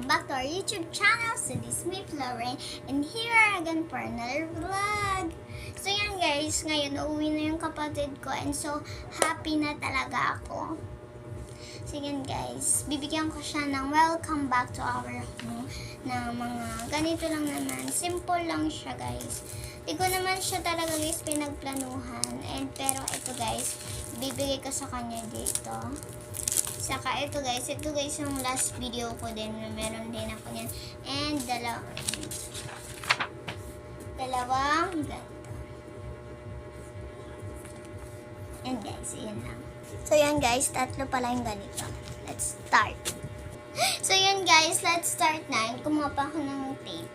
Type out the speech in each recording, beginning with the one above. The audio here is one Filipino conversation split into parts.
welcome back to our YouTube channel. Is me, Florine, and here again for another vlog. So yan guys, ngayon uuwi na yung kapatid ko and so happy na talaga ako. So yan guys, bibigyan ko siya ng welcome back to our home na mga ganito lang naman. Simple lang siya guys. Di ko naman siya talaga guys pinagplanuhan. And pero ito guys, bibigay ko sa kanya dito. Saka ito guys, ito guys yung last video ko din. Meron din ako yan. And dalawa, dalawang ganito. And guys, yan lang. So yan guys, tatlo pala yung ganito. Let's start. So yan guys, let's start na. Kumuha pa ako ng tape.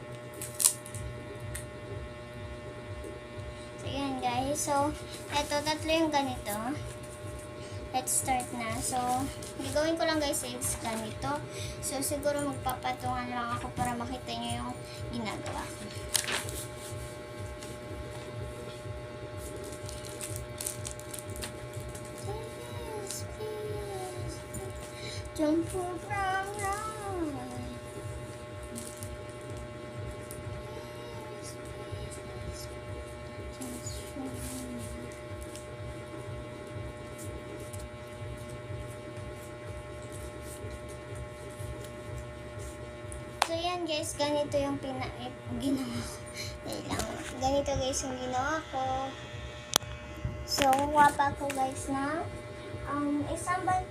So yan guys, so eto tatlo yung ganito. Let's start na. So, gagawin ko lang guys is ganito. So, siguro magpapatungan lang ako para makita nyo yung ginagawa ko. Jump from So yan guys, ganito yung pina eh, ginawa ko. Lang. Ganito guys yung ginawa ko. So, kuha pa ako guys na um, isang bond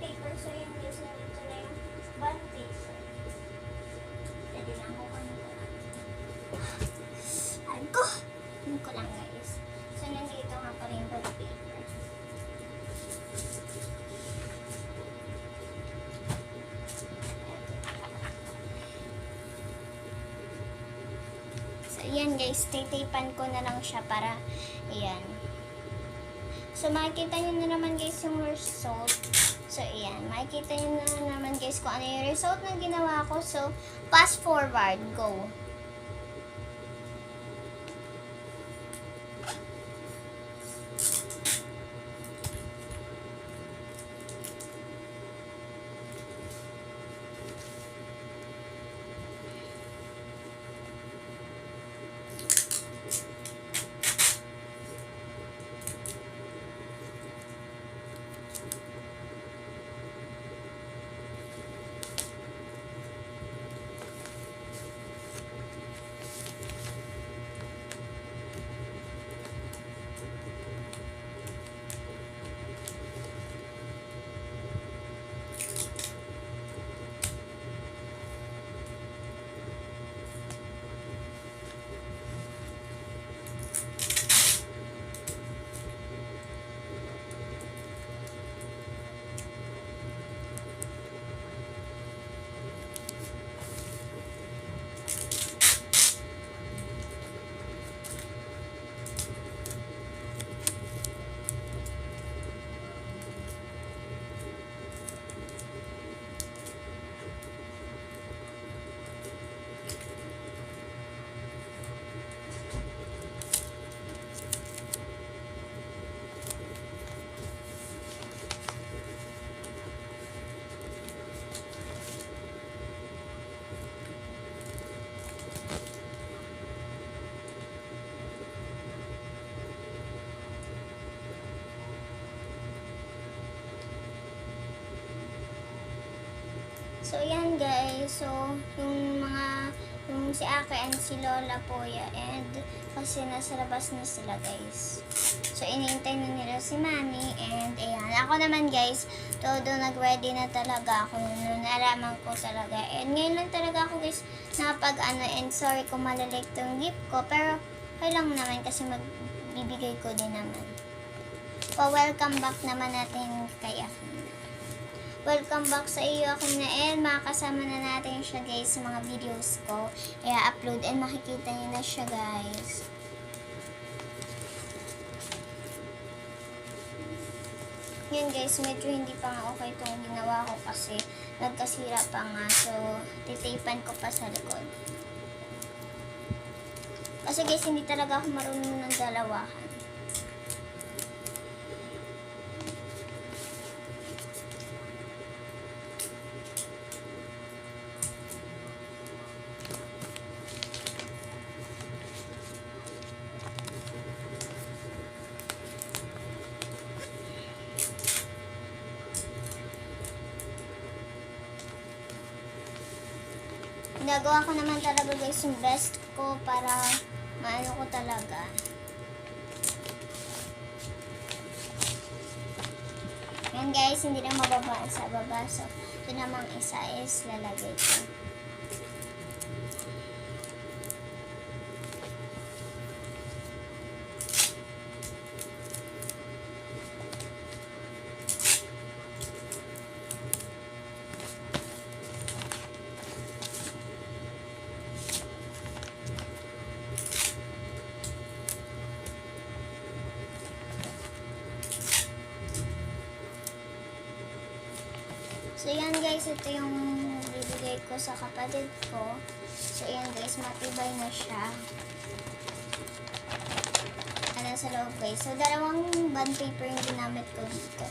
Guys, titipan ko na lang siya para, ayan. So, makikita nyo na naman guys yung result. So, ayan, makikita nyo na naman guys kung ano yung result na ginawa ko. So, fast forward, go. So, yan guys. So, yung mga, yung si Ake and si Lola po ya and kasi nasa labas na sila guys. So, inintay na nila si Mami and ayan. Ako naman guys, todo nag-ready na talaga ako nung nalaman ko talaga. And ngayon lang talaga ako guys napag ano and sorry kung malalike tong gift ko pero okay lang naman kasi magbibigay ko din naman. Pa-welcome back naman natin kay Akin. Welcome back sa iyo akin na and makakasama na natin siya guys sa mga videos ko. I-upload and makikita niyo na siya guys. Yun guys, medyo hindi pa nga okay itong ginawa ko kasi nagkasira pa nga. So, titipan ko pa sa likod. Kasi guys, hindi talaga ako marunong ng dalawahan. Ginagawa ko naman talaga guys yung best ko para maano ko talaga. Yan guys, hindi na mababa sa. So, ito namang isa is lalagay ko. So, yan guys, ito yung bibigay ko sa kapatid ko. So, yan guys, matibay na siya. Ano sa loob guys. So, dalawang bond paper yung ginamit ko dito.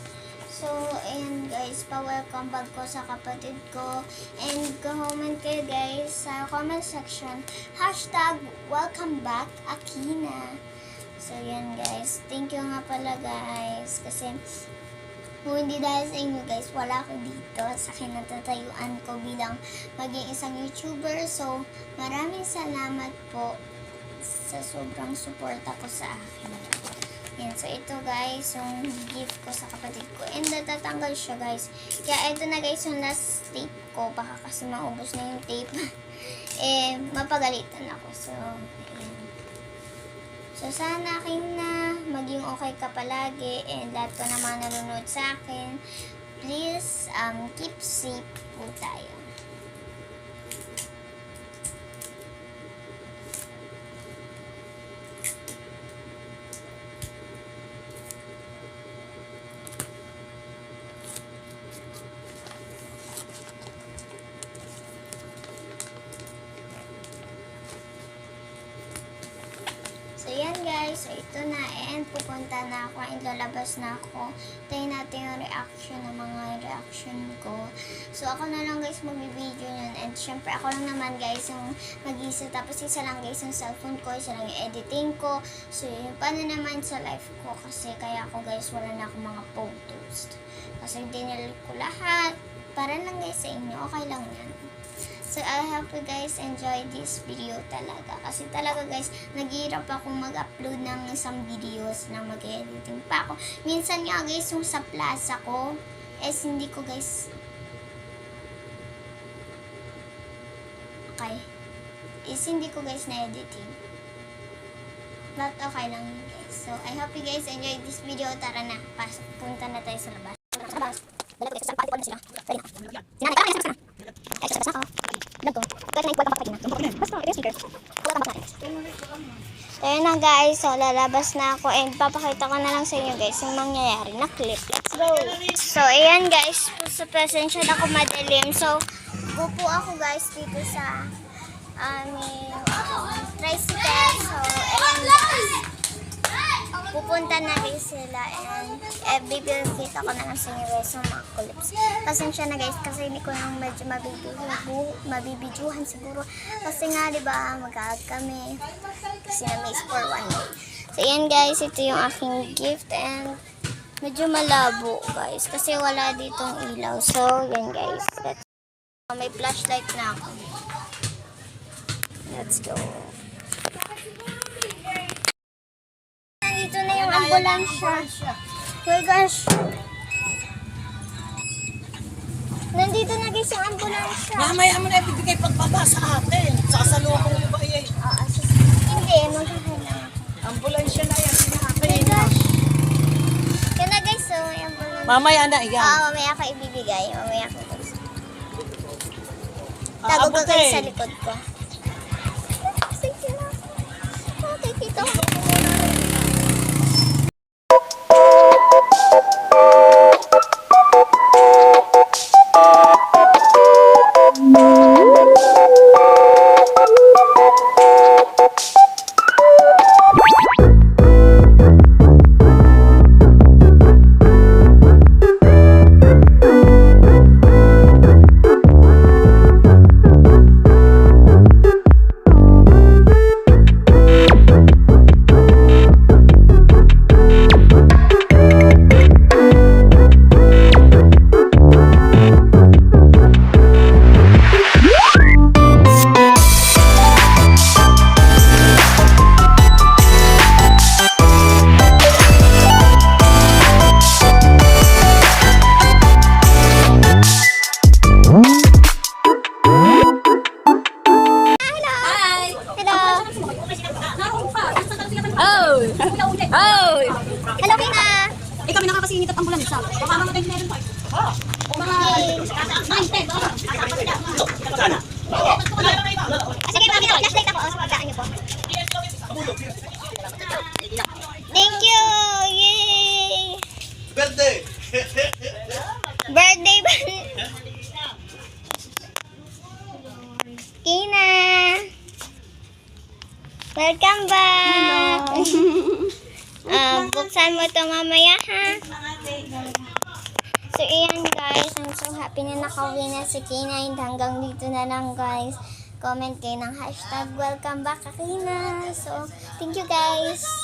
So, ayan guys, pa-welcome back ko sa kapatid ko. And comment kayo guys sa comment section. Hashtag welcome back, Akina. So, yan guys. Thank you nga pala guys. Kasi, kung hindi dahil sa inyo guys, wala ako dito sa kinatatayuan ko bilang maging isang YouTuber. So, maraming salamat po sa sobrang suporta ko sa akin. Yan, so ito guys, yung gift ko sa kapatid ko. And natatanggal siya guys. Kaya ito na guys yung last tape ko. Baka kasi maubos na yung tape. eh, mapagalitan ako. So, ayan. So, sana akin na maging okay ka palagi and lahat ko na mga nanonood sa akin. Please, um, keep safe po tayo. So, yan guys. So, ito na. And pupunta na ako. And lalabas na ako. Tayo natin yung reaction ng mga reaction ko. So, ako na lang guys magbibideo nun. And syempre, ako lang naman guys yung mag-isa. Tapos, isa lang guys yung cellphone ko. Isa lang yung editing ko. So, yun. Paano naman sa life ko? Kasi kaya ako guys, wala na akong mga photos. Kasi dinalik ko lahat. Para lang guys sa inyo. Okay lang yan. So, I hope you guys enjoy this video talaga. Kasi talaga guys, naghihirap ako mag-upload ng isang videos na mag-editing pa ako. Minsan nga guys, yung sa plaza ko, is hindi ko guys... Okay. Is hindi ko guys na-editing. But okay lang guys. So, I hope you guys enjoy this video. Tara na, pasok. Punta na tayo sa labas. Sa labas. Dala ko guys, sa pati na sila. Pwede na. Sinanay, tara, isa na. Ay, sa ako. Vlog ko. Pwede na yung welcome back pagina. Basta, ito yung speaker. Welcome back natin. So, yun na guys. So, lalabas na ako and papakita ko na lang sa inyo guys yung mangyayari na clip. Let's go! So, ayan guys. Sa presensya na ako madilim. So, upo ako guys dito sa aming um, tricycle. So. Pupunta na rin sila and eh, bibigkita ko na lang sa inyo guys yung mga clips. Pasensya na guys kasi hindi ko lang medyo mabibidyohan siguro. Kasi nga di ba mag kami kasi na miss for one day. So yan guys, ito yung aking gift and medyo malabo guys kasi wala ditong ilaw. So yan guys, let's may flashlight na ako. Let's go. Nandito na yung ambulansya. Oh my gosh. Nandito na guys yung ambulansya. Mamaya mo na ibibigay pagbaba sa atin. Sasalubong mo ba ah, sis- hindi, magkakailangan. Ambulansya na yan. Oh Sinabi. gosh. Yan na guys, so may ambulansya. Mamaya na yan. Ah, mamaya ka ibibigay. Mamaya ka. Ah, Tago ka abutin. sa likod ko. Thank you! Yay! Birthday! Birthday ba? Kina! Welcome back! uh, ah, buksan mo to mamaya ha? So, iyan guys. I'm so happy na nakauwi na si Kina. And hanggang dito na lang guys. Comment kayo ng hashtag welcome back Kakina. So, thank you guys.